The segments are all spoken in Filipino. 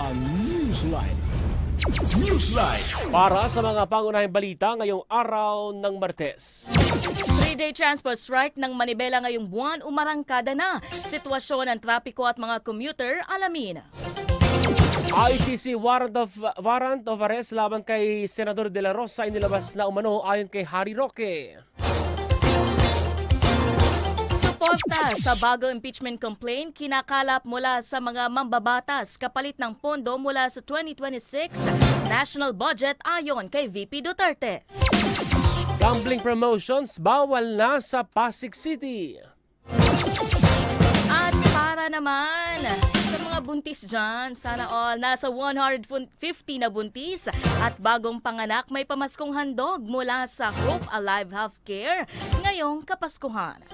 ang Newsline. Newsline. Para sa mga pangunahing balita ngayong araw ng Martes. Three-day transport strike ng Manibela ngayong buwan umarangkada na. Sitwasyon ng trapiko at mga commuter alamin. ICC warrant of warrant of arrest laban kay Senador De La Rosa ay nilabas na umano ayon kay Harry Roque. Suporta sa bago impeachment complaint kinakalap mula sa mga mambabatas kapalit ng pondo mula sa 2026 national budget ayon kay VP Duterte. Gambling promotions bawal na sa Pasig City. At para naman sa mga buntis dyan, sana all nasa 150 na buntis at bagong panganak may pamaskong handog mula sa Hope Alive Healthcare ngayong Kapaskuhan.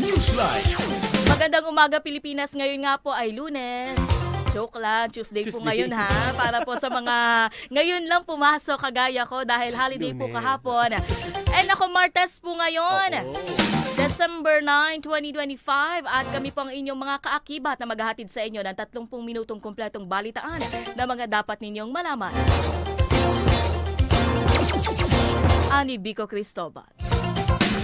Newsline. Magandang umaga Pilipinas, ngayon nga po ay lunes. Joke lang, Tuesday, po Tuesday. ngayon ha. Para po sa mga ngayon lang pumasok kagaya ko dahil holiday po Lunes. kahapon. And ako Martes po ngayon. Oo. December 9, 2025 at kami po ang inyong mga kaakibat na maghahatid sa inyo ng 30 minutong kumpletong balitaan na mga dapat ninyong malaman. Ani Bico Cristobal.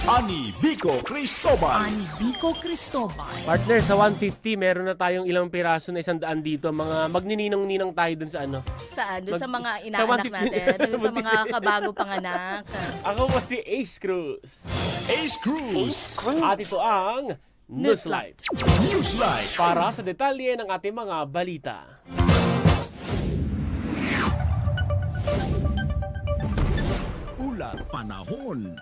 Ani Vico Cristobal. Vico Cristobal. Partner, sa 150 meron na tayong ilang piraso na isang daan dito. Mga magnininong-ninang tayo dun sa ano. Saan? Doon sa Mag- mga sa inaanak 150 natin. Doon sa mga kabago panganak. Ako po si Ace Cruz. Ace Cruz. At ito ang Newsline. Newsline. Para sa detalye ng ating mga balita. Ulat panahon.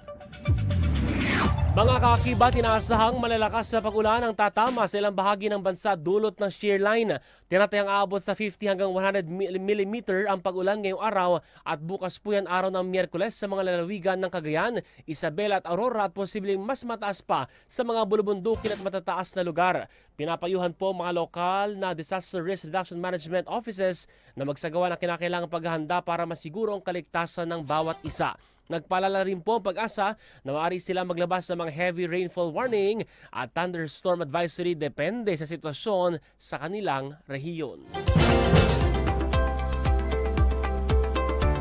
Mga kakibat, inaasahang malalakas na pag-ulan ang tatama sa ilang bahagi ng bansa dulot ng shear line. Tinatayang aabot sa 50 hanggang 100 mm ang pag-ulan ngayong araw at bukas po yan araw ng Miyerkules sa mga lalawigan ng Cagayan, Isabel at Aurora at posibleng mas mataas pa sa mga bulubundukin at matataas na lugar. Pinapayuhan po mga lokal na Disaster Risk Reduction Management Offices na magsagawa ng kinakailangang paghahanda para masiguro ang kaligtasan ng bawat isa. Nagpalala rin po ang pag-asa na maaari sila maglabas ng mga heavy rainfall warning at thunderstorm advisory depende sa sitwasyon sa kanilang rehiyon.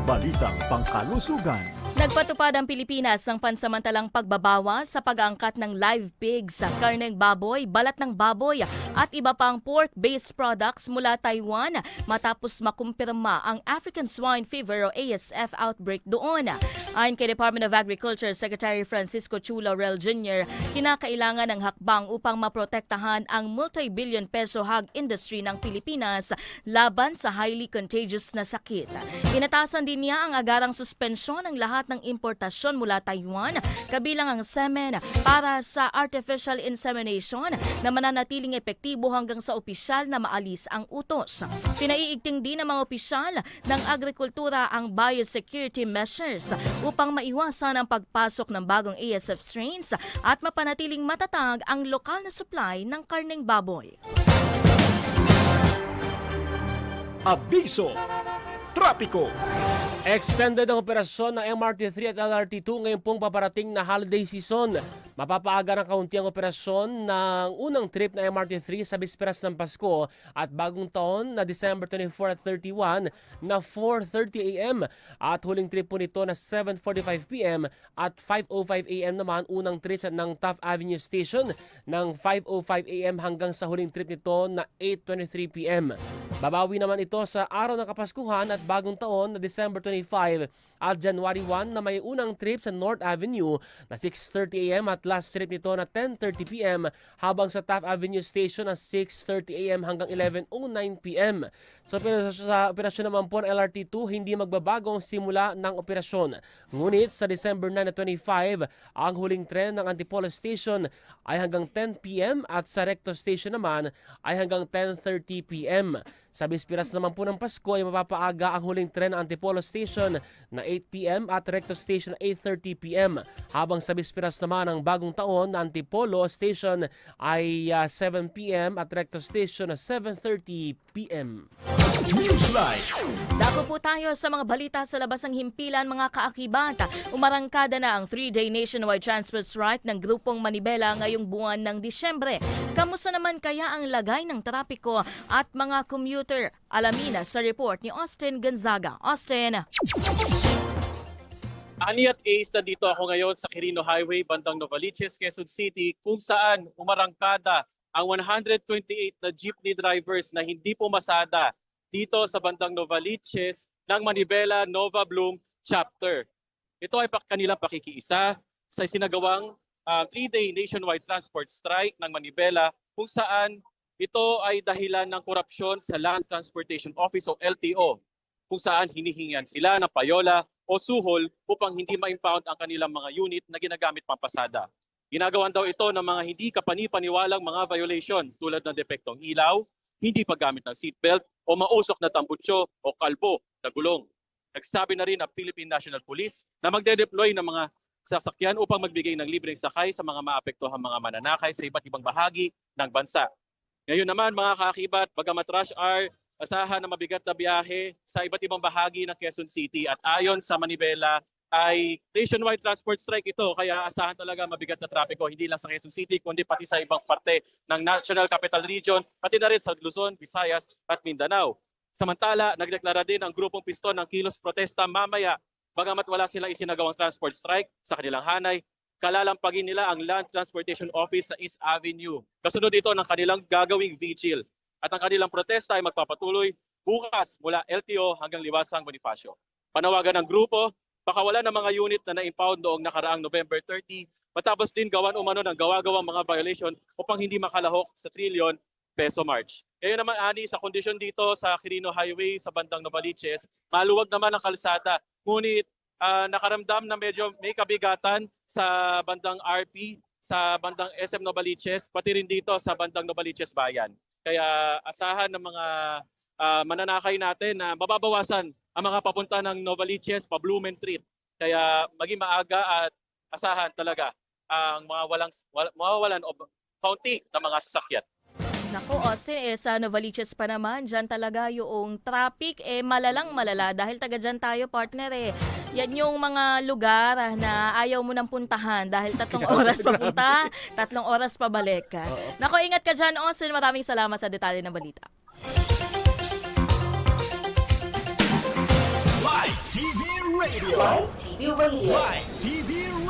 Balitang pangkalusugan. Nagpatupad ang Pilipinas ng pansamantalang pagbabawa sa pag-aangkat ng live pigs, karneng baboy, balat ng baboy at iba pang pork-based products mula Taiwan matapos makumpirma ang African Swine Fever o ASF outbreak doon. Ayon kay Department of Agriculture Secretary Francisco Chulo Rel Jr., kinakailangan ng hakbang upang maprotektahan ang multi-billion peso hog industry ng Pilipinas laban sa highly contagious na sakit. Inatasan din niya ang agarang suspensyon ng lahat ng importasyon mula Taiwan, kabilang ang semen para sa artificial insemination na mananatiling epektibo hanggang sa opisyal na maalis ang utos. Pinaiigting din ng mga opisyal ng agrikultura ang biosecurity measures upang maiwasan ang pagpasok ng bagong ASF strains at mapanatiling matatag ang lokal na supply ng karneng baboy. Abiso. Trapiko. Extended ang operasyon ng MRT3 at LRT2 ngayon pong paparating na holiday season. Mapapaaga ng kaunti ang operasyon ng unang trip na MRT3 sa bisperas ng Pasko at bagong taon na December 24 at 31 na 4.30 a.m. At huling trip po nito na 7.45 p.m. at 5.05 a.m. naman unang trip ng Taft Avenue Station ng 5.05 a.m. hanggang sa huling trip nito na 8.23 p.m. Babawi naman ito sa araw ng Kapaskuhan at bagong taon na December 25 at January 1 na may unang trip sa North Avenue na 6.30 a.m. at last trip nito na 10.30 p.m. habang sa Taft Avenue Station na 6.30 a.m. hanggang 11.09 p.m. So pero sa operasyon naman po ng LRT2 hindi magbabago ang simula ng operasyon. Ngunit sa December 9 na 25 ang huling tren ng Antipolo Station ay hanggang 10 p.m. at sa Recto Station naman ay hanggang 10.30 p.m. Sa bispiras naman po ng Pasko ay mapapaaga ang huling tren ng Antipolo Station na 8pm at Recto Station na 8.30pm. Habang sa bisperas naman ng bagong taon Antipolo Station ay ah, 7pm at Recto Station na 7.30pm. Newsline. Dako po tayo sa mga balita sa labas ng himpilan mga kaakibat. Umarangkada na ang 3-day nationwide transfer strike ng grupong Manibela ngayong buwan ng Disyembre. Kamusta naman kaya ang lagay ng trapiko at mga commuter? Alamina sa report ni Austin Gonzaga. Austin. Ani at Ace, nandito ako ngayon sa Quirino Highway, bandang Novaliches, Quezon City, kung saan umarangkada ang 128 na jeepney drivers na hindi pumasada dito sa bandang Novaliches ng Manibela Nova Bloom Chapter. Ito ay kanilang pakikiisa sa sinagawang ah, three-day nationwide transport strike ng Manibela kung saan ito ay dahilan ng korupsyon sa Land Transportation Office o LTO kung saan hinihingian sila ng payola o suhol upang hindi ma-impound ang kanilang mga unit na ginagamit pampasada. Ginagawan daw ito ng mga hindi kapani-paniwalang mga violation tulad ng depektong ilaw, hindi paggamit ng seatbelt o mausok na tambutsyo o kalbo na gulong. Nagsabi na rin ang Philippine National Police na magde-deploy ng mga sasakyan upang magbigay ng libreng sakay sa mga maapektuhang mga mananakay sa iba't ibang bahagi ng bansa. Ngayon naman mga kakibat, bagamat rush hour, asahan na mabigat na biyahe sa iba't ibang bahagi ng Quezon City at ayon sa Manibela ay nationwide transport strike ito kaya asahan talaga mabigat na trapiko hindi lang sa Quezon City kundi pati sa ibang parte ng National Capital Region pati na rin sa Luzon, Visayas at Mindanao. Samantala, nagdeklara din ang grupong piston ng kilos protesta mamaya bagamat wala silang isinagawang transport strike sa kanilang hanay kalalampagin nila ang Land Transportation Office sa East Avenue. Kasunod ito ng kanilang gagawing vigil at ang kanilang protesta ay magpapatuloy bukas mula LTO hanggang Liwasang Bonifacio. Panawagan ng grupo, pakawalan ng mga unit na na-impound noong nakaraang November 30 matapos din gawan umano ng gawa-gawang mga violation upang hindi makalahok sa trilyon peso march. Ngayon naman ani sa kondisyon dito sa Quirino Highway sa bandang Novaliches, maluwag naman ang kalsada. Ngunit ah, nakaramdam na medyo may kabigatan sa bandang RP, sa bandang SM Novaliches, pati rin dito sa bandang Novaliches Bayan. Kaya asahan ng mga ah, mananakay natin na mababawasan ang mga papunta ng Novaliches, pa Blumentritt. Kaya maging maaga at asahan talaga ang mga walang wal- mawawalan o kaunti na mga sasakyan. Naku, Austin, eh, sa Novaliches pa naman, dyan talaga yung traffic, eh, malalang malala dahil taga dyan tayo, partner, eh. Yan yung mga lugar ah, na ayaw mo nang puntahan dahil tatlong oras papunta, tatlong oras pabalik. Naku, ingat ka dyan, Austin. Maraming salamat sa detalye ng balita. Live TV Radio. Live TV Radio. Live TV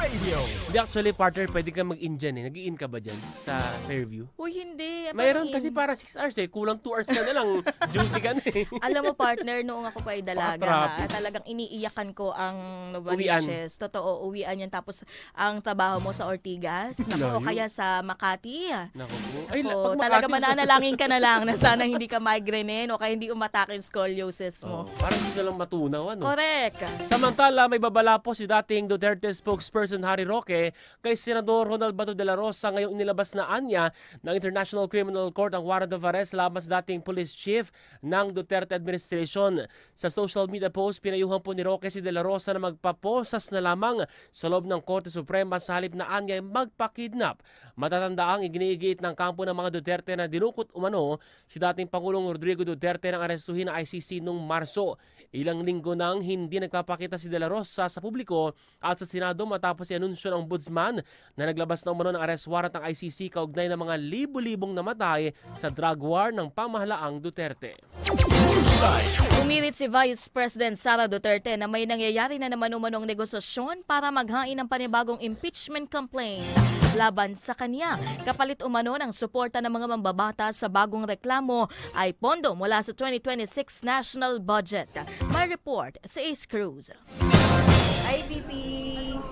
Radio. Hindi actually partner, pwede ka mag-in dyan eh. Nag-in ka ba dyan sa Fairview? Uy, hindi. Mayroon kasi para 6 hours eh. Kulang 2 hours ka na lang. Duty ka na eh. Alam mo, partner, noong ako pa ay dalaga, ha, talagang iniiyakan ko ang Novaliches. Totoo, uwian yan. Tapos, ang trabaho mo sa Ortigas, naku, o Layo. kaya sa Makati. Naku po. Ay, Ako, pag talaga Makati- mananalangin ka na lang na sana hindi ka migrainein o kaya hindi umatake yung scoliosis Oh, mo. parang gusto lang matunaw ano. Correct. Samantala, may babala po si dating Duterte spokesperson Harry Roque kay Senador Ronald Bato de la Rosa ngayong inilabas na anya ng International Criminal Court ang warrant of arrest laban sa dating police chief ng Duterte administration. Sa social media post, pinayuhan po ni Roque si de la Rosa na magpaposas na lamang sa loob ng Korte Suprema sa halip na anya ay magpakidnap. Matatanda ang iginiigit ng kampo ng mga Duterte na dinukot umano si dating Pangulong Rodrigo Duterte ng arestuhin ng ICC noong Marso. Ilang linggo nang hindi nagpapakita si De La Rosa sa publiko at sa Senado matapos i-anunsyo ng ombudsman na naglabas na umano ng arrest warrant ng ICC kaugnay ng mga libu-libong namatay sa drug war ng pamahalaang Duterte. Umirit si Vice President Sara Duterte na may nangyayari na naman umanong negosasyon para maghain ng panibagong impeachment complaint laban sa kanya. Kapalit umano ng suporta ng mga mambabata sa bagong reklamo ay pondo mula sa 2026 national budget. May report sa Ace Cruz.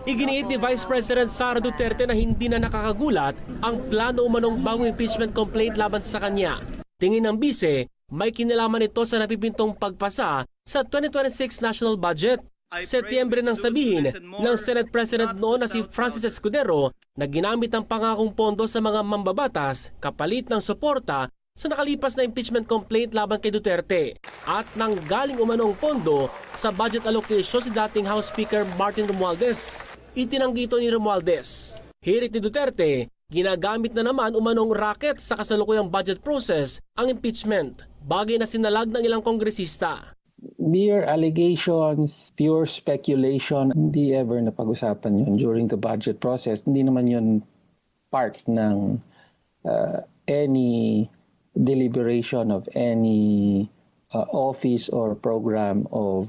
Iginiit ni Vice President Sara Duterte na hindi na nakakagulat ang plano umanong bagong impeachment complaint laban sa kanya. Tingin ng bise, may kinalaman ito sa napipintong pagpasa sa 2026 national budget. Setyembre nang sabihin ng Senate President noon na si Francis Escudero na ginamit ang pangakong pondo sa mga mambabatas kapalit ng suporta sa nakalipas na impeachment complaint laban kay Duterte at nanggaling umanong pondo sa budget allocation si dating House Speaker Martin Romualdez. Itinanggi ito ni Romualdez. Hirit ni Duterte, ginagamit na naman umanong racket sa kasalukuyang budget process ang impeachment, bagay na sinalag ng ilang kongresista. mere allegations, pure speculation, hindi ever napag-usapan yun during the budget process. Hindi naman yun part ng uh, any deliberation of any uh, office or program of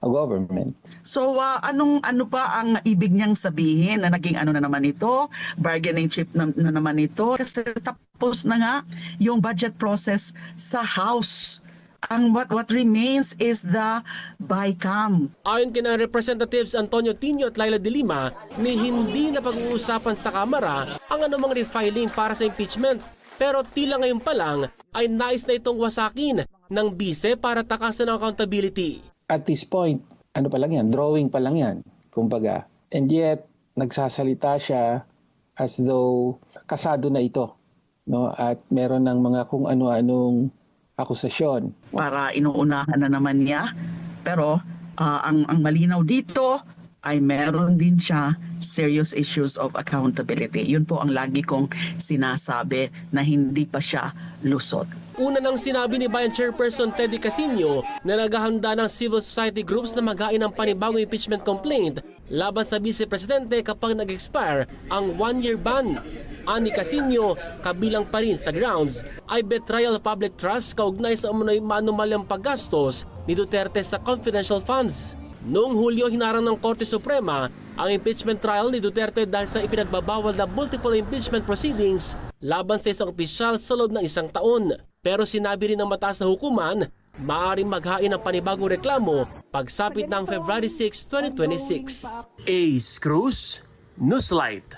a government. So ah, anong ano pa ang ibig niyang sabihin na naging ano na naman ito, bargaining chip na, na naman ito kasi tapos na nga yung budget process sa House. Ang what what remains is the BICAM. Ayon kina Representatives Antonio Tino at Laila de Lima, ni hindi na pag-uusapan sa Kamara ang anumang refiling para sa impeachment. Pero tila ngayon pa lang ay nais na itong wasakin ng bise para takasan ang accountability. At this point, ano pa lang yan, drawing pa lang yan, kumbaga. And yet, nagsasalita siya as though kasado na ito. No? At meron ng mga kung ano-anong akusasyon. para inuunahan na naman niya. Pero ah, ang ang malinaw dito ay meron din siya serious issues of accountability. Yun po ang lagi kong sinasabi na hindi pa siya lusot. Una nang sinabi ni Bayan Chairperson Teddy Casino na naghahanda ng civil society groups na maghain ng panibagong impeachment complaint laban sa Vice Presidente kapag nag-expire ang one-year ban. Ani Casino, kabilang pa rin sa grounds, ay betrayal of public trust kaugnay sa umunoy manumalyang paggastos ni Duterte sa confidential funds. Noong Hulyo, hinarang ng Korte Suprema ang impeachment trial ni Duterte dahil sa ipinagbabawal na multiple impeachment proceedings laban sa isang opisyal sa loob ng isang taon. Pero sinabi rin ng mataas na hukuman, maaaring maghain ng panibagong reklamo pagsapit ng February 6, 2026. Ace Cruz, Newslight.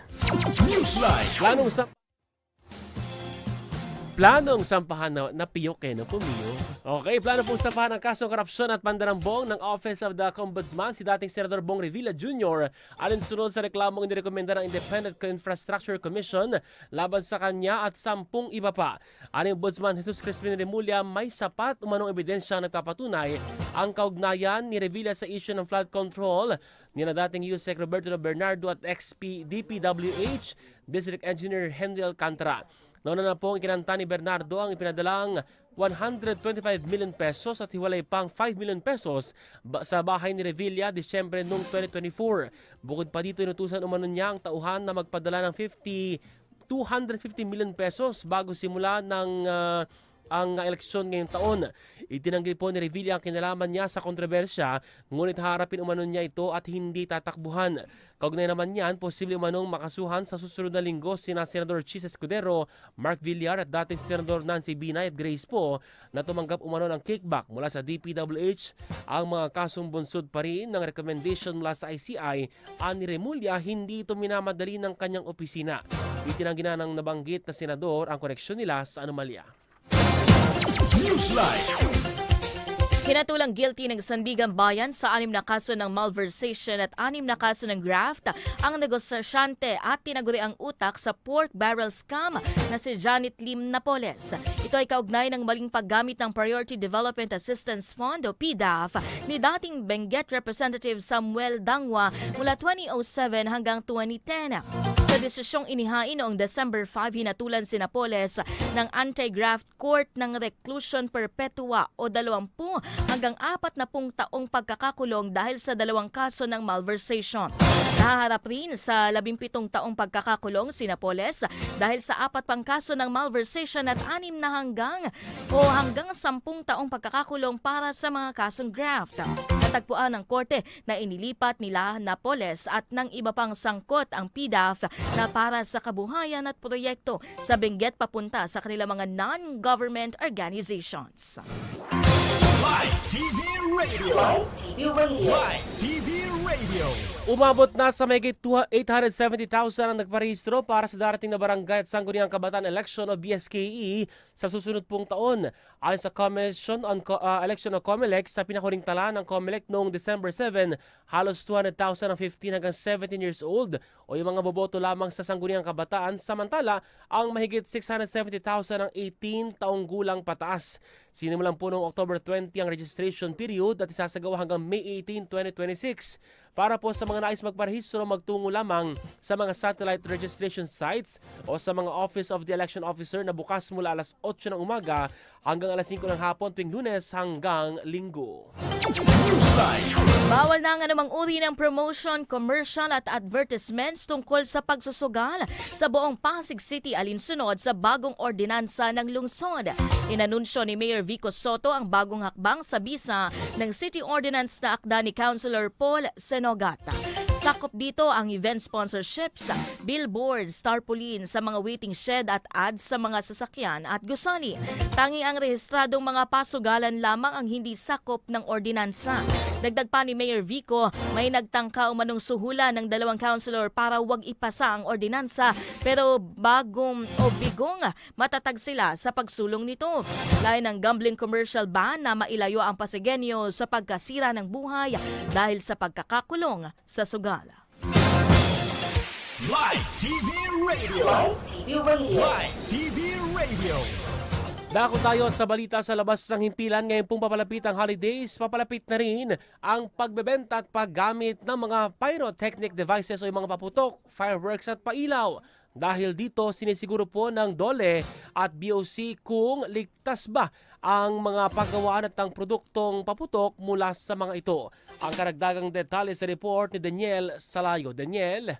Newsline. Planong sa Planong sampahan na, na piyoke na pumiyo. Okay, plano pong sampahan ang kasong korupsyon at pandarambong ng Office of the Ombudsman si dating Senador Bong Revilla Jr. alinsunod sa reklamong inirekomenda ng Independent Infrastructure Commission laban sa kanya at sampung iba pa. Aning Ombudsman Jesus Crispin Remulla may sapat umanong ebidensya ang nagpapatunay ang kaugnayan ni Revilla sa issue ng flood control ni na dating USEC Roberto Bernardo at XP DPWH District Engineer Henry Alcantara. Nauna na pong ikinanta ni Bernardo ang ipinadalang 125 million pesos at hiwalay pang 5 million pesos sa bahay ni Revilla Disyembre noong 2024. Bukod pa dito, inutusan umano niya ang tauhan na magpadala ng 50 250 million pesos bago simula ng ah, ang eleksyon ngayong taon. Itinanggi po ni Revilla ang kinalaman niya sa kontrobersya, ngunit harapin umano niya ito at hindi tatakbuhan. Kaugnay naman niyan, posible umanong makasuhan sa susunod na linggo sina Senador Chis Escudero, Mark Villar at dating Senador Nancy Binay at Grace po na tumanggap umano ng kickback mula sa DPWH. Ang mga kasong bunsod pa rin ng recommendation mula sa ICI, ani Remulla, hindi ito minamadali ng kanyang opisina. Itinanggi na ng nabanggit na senador ang koneksyon nila sa anomalya. Newsline. Kinatulang guilty ng Sandigan Bayan sa anim na kaso ng malversation at anim na kaso ng graft ang negosyante at tinaguri ang utak sa pork barrel scam na si Janet Lim Napoles. Ito ay kaugnay ng maling paggamit ng Priority Development Assistance Fund o PDAF ni dating Benguet Representative Samuel Dangwa mula 2007 hanggang 2010. Desisyong inihain noong December 5, hinatulan si Napoles ng anti-graft court ng reclusion perpetua o 20 hanggang 40 taong pagkakakulong dahil sa dalawang kaso ng malversation. Naharap rin sa 17 taong pagkakakulong si Napoles dahil sa apat pang kaso ng malversation at anim na hanggang o hanggang 10 taong pagkakakulong para sa mga kasong graft. Natagpuan ng korte na inilipat nila Napoles at ng iba pang sangkot ang PDAF na para sa kabuhayan at proyekto sa Benguet papunta sa kanilang mga non-government organizations. Live TV Radio. Live TV Radio. Live TV Radio. Umabot na sa mayigit 870,000 ang nagparehistro para sa darating na barangay at sangguniang kabataan election o BSKE sa susunod pong taon. Ayon sa Commission on Co- uh, Election o COMELEC sa pinakuling tala ng COMELEC noong December 7, halos 200,000 ang 15 hanggang 17 years old o yung mga boboto lamang sa sangguniang kabataan samantala ang mahigit 670,000 ang 18 taong gulang pataas. Sinimulan po noong October 20 ang registration period at isasagawa hanggang May 18, 2026. Para po sa mga nais magparehistro, magtungo lamang sa mga satellite registration sites o sa mga Office of the Election Officer na bukas mula alas 8 ng umaga hanggang alas 5 ng hapon tuwing lunes hanggang linggo. Bawal na ang anumang uri ng promotion, commercial at advertisements tungkol sa pagsusugal sa buong Pasig City alinsunod sa bagong ordinansa ng lungsod. Inanunsyo ni Mayor Vico Soto ang bagong hakbang sa bisa ng City Ordinance na akda ni Councilor Paul Senogata. Sakop dito ang event sponsorships, billboards, tarpaulin sa mga waiting shed at ads sa mga sasakyan at gusani. Tangi ang rehistradong mga pasugalan lamang ang hindi sakop ng ordinansa. Dagdag pa ni Mayor Vico, may nagtangka umanong suhula ng dalawang councilor para wag ipasa ang ordinansa pero bagong o bigong matatag sila sa pagsulong nito. Lain ng gambling commercial ban na mailayo ang Pasigenyo sa pagkasira ng buhay dahil sa pagkakakulong sa sugal. Live TV Radio. Live TV Radio. Live TV Radio. Dako tayo sa balita sa labas ng himpilan ngayon pong papalapit ang holidays, papalapit na rin ang pagbebenta at paggamit ng mga pyrotechnic devices o yung mga paputok, fireworks at pailaw. Dahil dito sinisiguro po ng DOLE at BOC kung ligtas ba ang mga paggawaan at ang produktong paputok mula sa mga ito. Ang karagdagang detalye sa report ni Daniel Salayo. Daniel?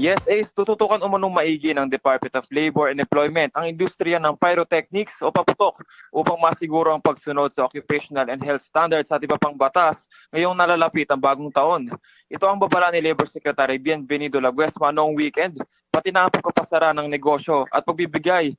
Yes, Ace, tututukan umunong maigi ng Department of Labor and Employment ang industriya ng pyrotechnics o paputok upang masiguro ang pagsunod sa occupational and health standards at iba pang batas ngayong nalalapit ang bagong taon. Ito ang babala ni Labor Secretary Bienvenido Laguesma noong weekend, pati na ang pagpapasara ng negosyo at pagbibigay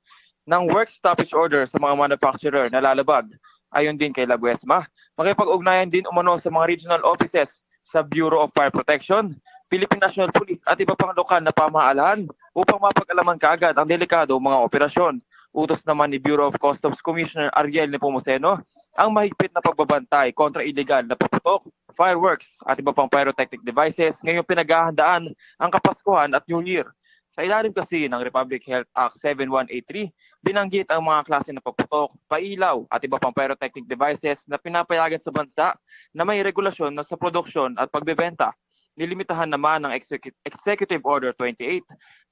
ng work stoppage order sa mga manufacturer na lalabag. Ayon din kay Laguesma, makipag-ugnayan din umano sa mga regional offices sa Bureau of Fire Protection, Philippine National Police at iba pang lokal na pamahalaan upang mapag-alaman kaagad ang delikado mga operasyon. Utos naman ni Bureau of Customs Commissioner Ariel Nepomuceno ang mahigpit na pagbabantay kontra illegal na paputok, fireworks at iba pang pyrotechnic devices ngayong pinaghahandaan ang Kapaskuhan at New Year. Sa ilalim kasi ng Republic Health Act 7183, binanggit ang mga klase ng pagputok, pailaw at iba pang pyrotechnic devices na pinapayagan sa bansa na may regulasyon na sa produksyon at pagbebenta. Nilimitahan naman ng Execu- Executive Order 28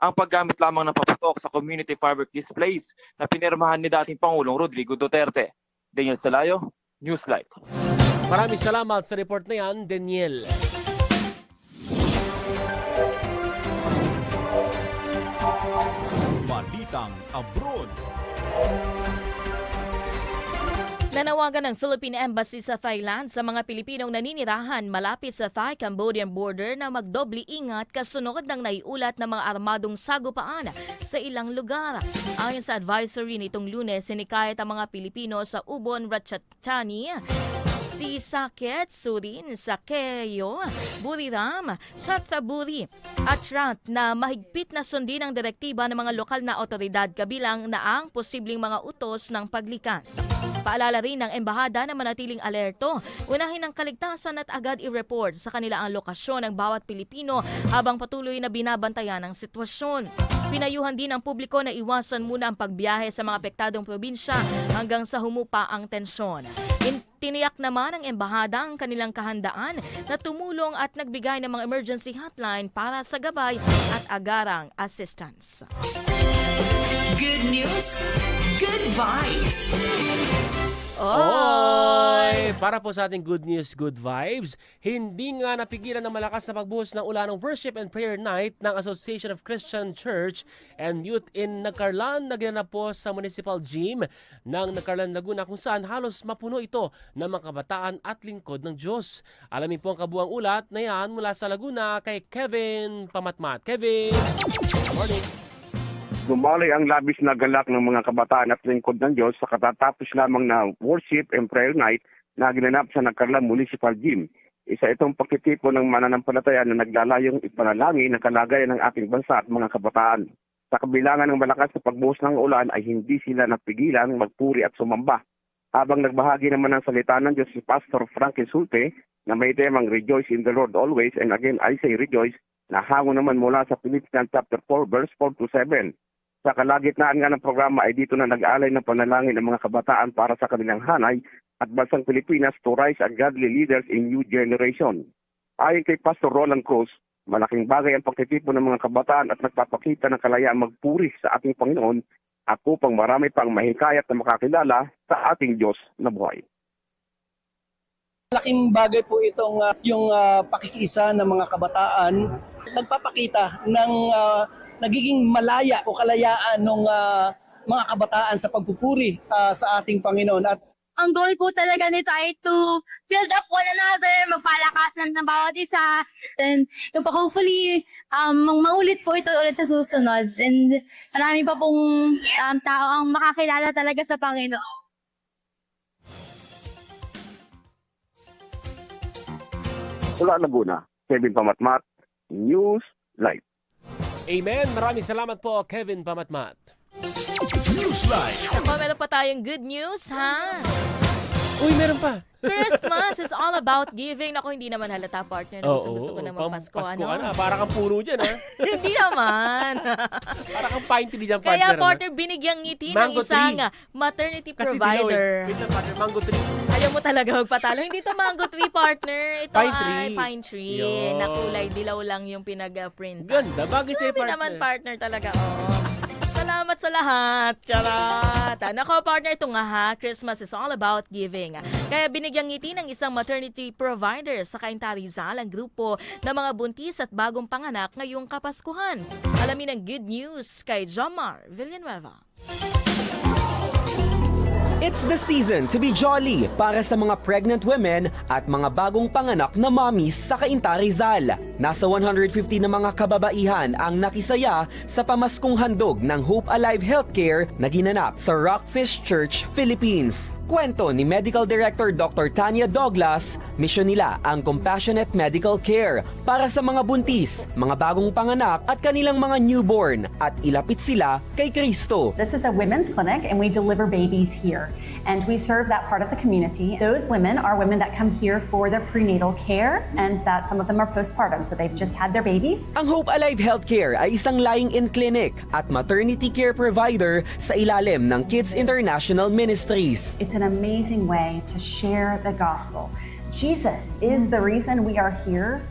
ang paggamit lamang ng paputok sa community firework displays na pinirmahan ni dating Pangulong Rodrigo Duterte. Daniel Salayo, Newslight. Maraming salamat sa report na yan, Daniel. Nanawagan ng Philippine Embassy sa Thailand sa mga Pilipinong naninirahan malapit sa Thai-Cambodian border na magdoble ingat kasunod ng naiulat na mga armadong sagupaan sa ilang lugar. Ayon sa advisory nitong lunes, sinikayat ang mga Pilipino sa Ubon, Ratchathani, si Saket, Surin, Sakeyo, Buriram, Sataburi at Rat na mahigpit na sundin ang direktiba ng mga lokal na otoridad kabilang na ang posibleng mga utos ng paglikas. Paalala rin ng embahada na manatiling alerto, unahin ang kaligtasan at agad i-report sa kanila ang lokasyon ng bawat Pilipino habang patuloy na binabantayan ang sitwasyon. Pinayuhan din ang publiko na iwasan muna ang pagbiyahe sa mga apektadong probinsya hanggang sa humupa ang tensyon. In- Tiniyak naman ng embahada ang kanilang kahandaan na tumulong at nagbigay ng mga emergency hotline para sa gabay at agarang assistance. Good news, good vibes. Oy! Para po sa ating good news, good vibes, hindi nga napigilan ng malakas na pagbuhos ng ulan ng Worship and Prayer Night ng Association of Christian Church and Youth in Nagcarlan na ginanap po sa Municipal Gym ng Nagcarlan, Laguna kung saan halos mapuno ito ng mga kabataan at lingkod ng Diyos. Alamin po ang kabuang ulat na yan mula sa Laguna kay Kevin Pamatmat. Kevin! Good morning! Dumaloy ang labis na galak ng mga kabataan at lingkod ng Diyos sa katatapos lamang na worship and prayer night na ginanap sa Nagkarlang Municipal Gym. Isa itong pagtitipon ng mananampalataya na naglalayong ipanalangin ang kalagayan ng ating bansa at mga kabataan. Sa kabilangan ng malakas na pagbuhos ng ulan ay hindi sila napigilan magpuri at sumamba. Habang nagbahagi naman ng salita ng Diyos si Pastor Frank Insulte, na may temang Rejoice in the Lord always and again I say rejoice na hango naman mula sa Philippians chapter 4 verse 4 to 7. Sa kalagitnaan nga ng programa ay dito na nag-alay ng panalangin ng mga kabataan para sa kanilang hanay at bansang Pilipinas to rise as godly leaders in new generation. Ayon kay Pastor Roland Cruz, malaking bagay ang pagtitipon ng mga kabataan at nagpapakita ng kalayaan magpuri sa ating Panginoon at upang marami pang mahikayat na makakilala sa ating Diyos na buhay. Malaking bagay po itong ah, yung ah, pakikiisa ng mga kabataan. Nagpapakita ng ah, nagiging malaya o kalayaan ng mga kabataan sa pagpupuri ah, sa ating Panginoon. At ang goal po talaga nito ay to build up one another, magpalakasan ng bawat isa. And yung pa hopefully, um, mang- maulit po ito ulit sa susunod. And marami pa pong um, tao ang makakilala talaga sa Panginoon. Mula Laguna, Kevin Pamatmat, News Live. Amen. Maraming salamat po, Kevin Pamatmat. Newsline. Ako, meron pa tayong good news, ha? Uy, meron pa. Christmas is all about giving. Ako, hindi naman halata, partner, na gusto, gusto ko na magpasko. Pasko Ano? ka na. Para kang puno dyan, ha? hindi naman. Para kang pine tree dyan, partner. Kaya, ano? partner, binigyang ngiti ng Mango isang tree. maternity Kasi provider. lang, partner. Mango tree. Ayaw mo talaga magpatalo. Hindi to mango tree, partner. Ito Pine ay tree. pine tree. Yun. Na kulay dilaw lang yung pinag-print. Ganda. Bagay sa'yo, Sabi partner. naman, partner talaga. Oh. Salamat sa lahat. Charot. Ah, Nako, partner, ito nga ha. Christmas is all about giving. Kaya binigyang ngiti ng isang maternity provider sa Cainta Rizal ang grupo ng mga buntis at bagong panganak ngayong Kapaskuhan. Alamin ang good news kay Jomar Villanueva. It's the season to be jolly para sa mga pregnant women at mga bagong panganak na mommies sa Cainta Rizal. Nasa 150 na mga kababaihan ang nakisaya sa pamaskong handog ng Hope Alive Healthcare na ginanap sa Rockfish Church, Philippines. Kwento ni Medical Director Dr. Tanya Douglas, misyon nila ang compassionate medical care para sa mga buntis, mga bagong panganak at kanilang mga newborn at ilapit sila kay Kristo. This is a women's clinic and we deliver babies here. And we serve that part of the community. Those women are women that come here for their prenatal care and that some of them are postpartum, so they've just had their babies. Ang Hope Alive Healthcare ay isang lying-in clinic at maternity care provider sa ilalim ng Kids International Ministries. It's an amazing way to share the gospel. Jesus is the reason we are here,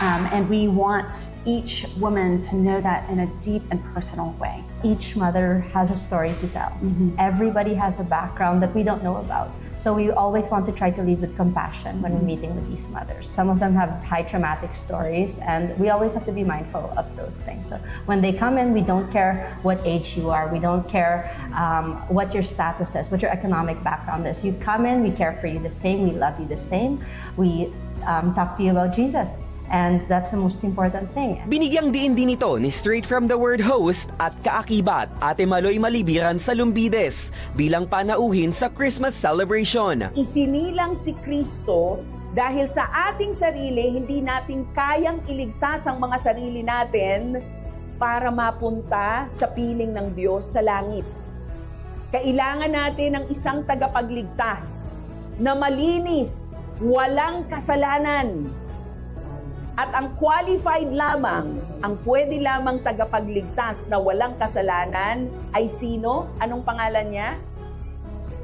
um, and we want each woman to know that in a deep and personal way. Each mother has a story to tell. Everybody has a background that we don't know about. So we always want to try to lead with compassion when we're meeting with these mothers. Some of them have high traumatic stories, and we always have to be mindful of those things. So when they come in, we don't care what age you are, we don't care um, what your status is, what your economic background is. You come in, we care for you the same, we love you the same, we um, talk to you about Jesus. And that's the most important thing. Binigyang diin din ito ni Straight From The Word host at kaakibat Ate Maloy Malibiran sa Lumbides bilang panauhin sa Christmas celebration. Isinilang si Kristo dahil sa ating sarili, hindi natin kayang iligtas ang mga sarili natin para mapunta sa piling ng Diyos sa langit. Kailangan natin ng isang tagapagligtas na malinis, walang kasalanan. At ang qualified lamang, ang pwede lamang tagapagligtas na walang kasalanan ay sino? Anong pangalan niya?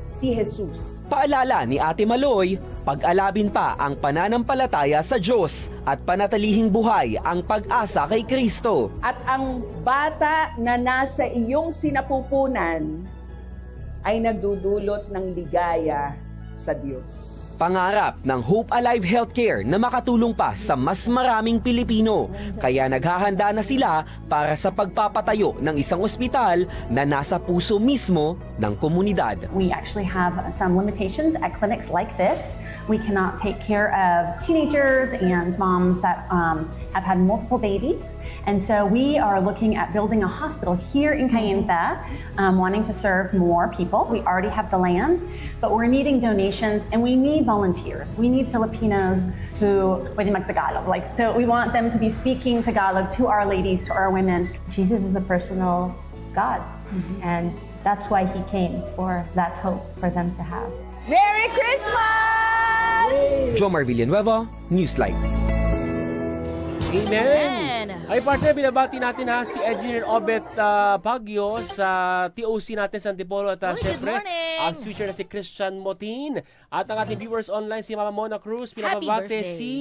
Si Jesus. Paalala ni Ate Maloy, pag-alabin pa ang pananampalataya sa Diyos at panatalihing buhay ang pag-asa kay Kristo. At ang bata na nasa iyong sinapupunan ay nagdudulot ng ligaya sa Diyos. Pangarap ng Hope Alive Healthcare na makatulong pa sa mas maraming Pilipino. Kaya naghahanda na sila para sa pagpapatayo ng isang ospital na nasa puso mismo ng komunidad. We actually have some limitations at clinics like this. We cannot take care of teenagers and moms that um, have had multiple babies. And so we are looking at building a hospital here in Cayenta, um, wanting to serve more people. We already have the land, but we're needing donations and we need volunteers. We need Filipinos who pwede mag-Tagalog. Like, so we want them to be speaking Tagalog to our ladies, to our women. Jesus is a personal God, and that's why He came for that hope for them to have. Merry Christmas! Jomar Villanueva, Newslight. Amen! Ay partner, binabati natin ha si Engineer Obet ah, Baguio sa TOC natin sa Antipolo at uh, Uy, good syempre ang switcher na si Christian Motin at ang ating viewers online si Mama Mona Cruz, pinababate birthday. si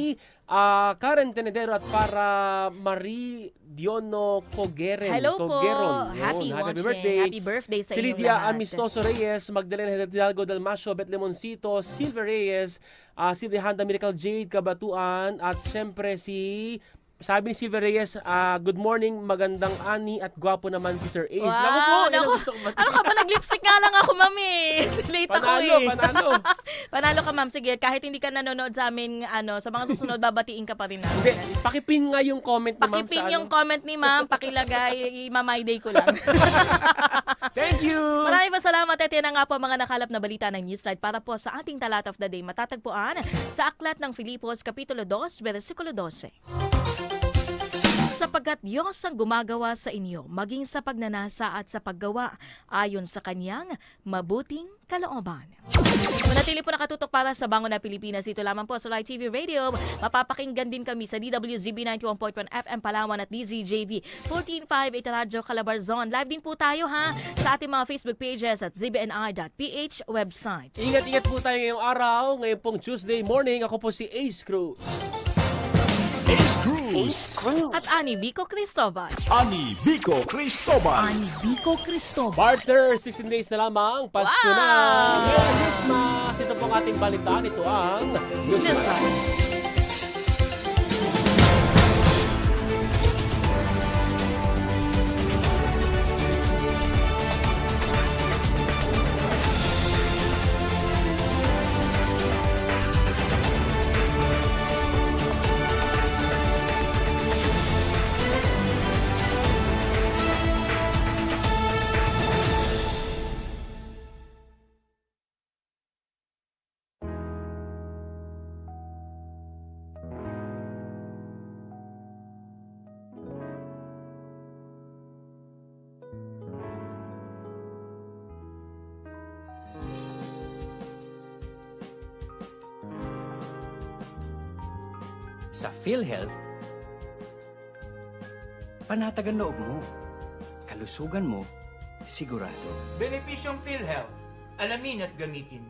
ah, Karen Tenedero at para Marie Diono Cogeren. Hello po. Cogeron. Yun, Happy, happy birthday. Happy birthday sa si Lydia lahat. Amistoso Reyes, Magdalena Hidalgo Dalmasio, Bet Lemoncito, Silver Reyes, uh, si Dehanda Miracle Jade Kabatuan at syempre si sabi ni Silver Reyes, ah, good morning, magandang ani at gwapo naman si Sir Ace. Wow, Naku po, ang naku. gusto ko. Ano ka ba? Nag-lipstick nga lang ako, mami. Late ako eh. panalo. panalo ka, ma'am. Sige, kahit hindi ka nanonood sa amin, ano, sa mga susunod, babatiin ka pa rin namin. Hindi, pakipin nga yung comment ni ma'am Pakipin sa yung ano. comment ni ma'am, pakilagay, i-my day ko lang. Thank you! Maraming pa salamat at yan na nga po mga nakalap na balita ng Newslight para po sa ating talat of the day matatagpuan sa Aklat ng Filipos, Kapitulo 2, versikulo 12. Sapagkat Diyos ang gumagawa sa inyo, maging sa pagnanasa at sa paggawa, ayon sa Kanyang mabuting kalooban. Manatili po nakatutok para sa Bango na Pilipinas. Ito lamang po sa Live TV Radio. Mapapakinggan din kami sa DWZB 91.1 FM Palawan at DZJV 1458 Radyo Calabarzon. Live din po tayo ha sa ating mga Facebook pages at zbni.ph website. Ingat-ingat po tayo ngayong araw. Ngayon pong Tuesday morning, ako po si Ace Cruz. Ace Cruz. At Ani Vico Cristobal. Ani Vico Cristobal. Ani Vico Cristobal. Partner, 16 days na lamang. Pasko Wow! na. Merry Christmas! Ito pong ating balitaan. Ito ang Newsline. Sa PhilHealth, panatagan loob mo. Kalusugan mo, sigurado. Benepisyong PhilHealth. Alamin at gamitin.